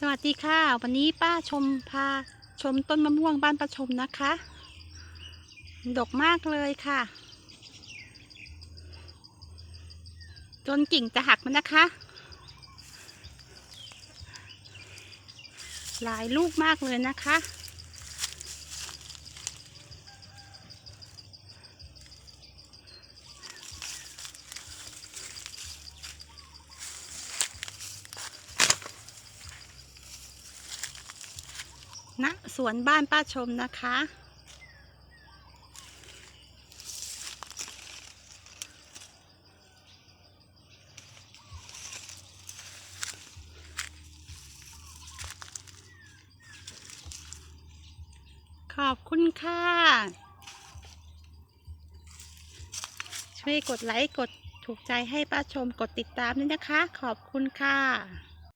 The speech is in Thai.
สวัสดีค่ะ วันนี้ป้าชมพาชมต้นมะม่วงบ้านประชมนะคะ ดกมากเลยค่ะ จนกิ่งจะหักมันนะคะ หลายลูกมากเลยนะคะ ณสวนบ้านป้าชมนะคะ ขอบคุณค่ะ ช่วยกดไลค์ กดถูกใจให้ป้าชมกดติดตามด้วยนะคะ ขอบคุณค่ะ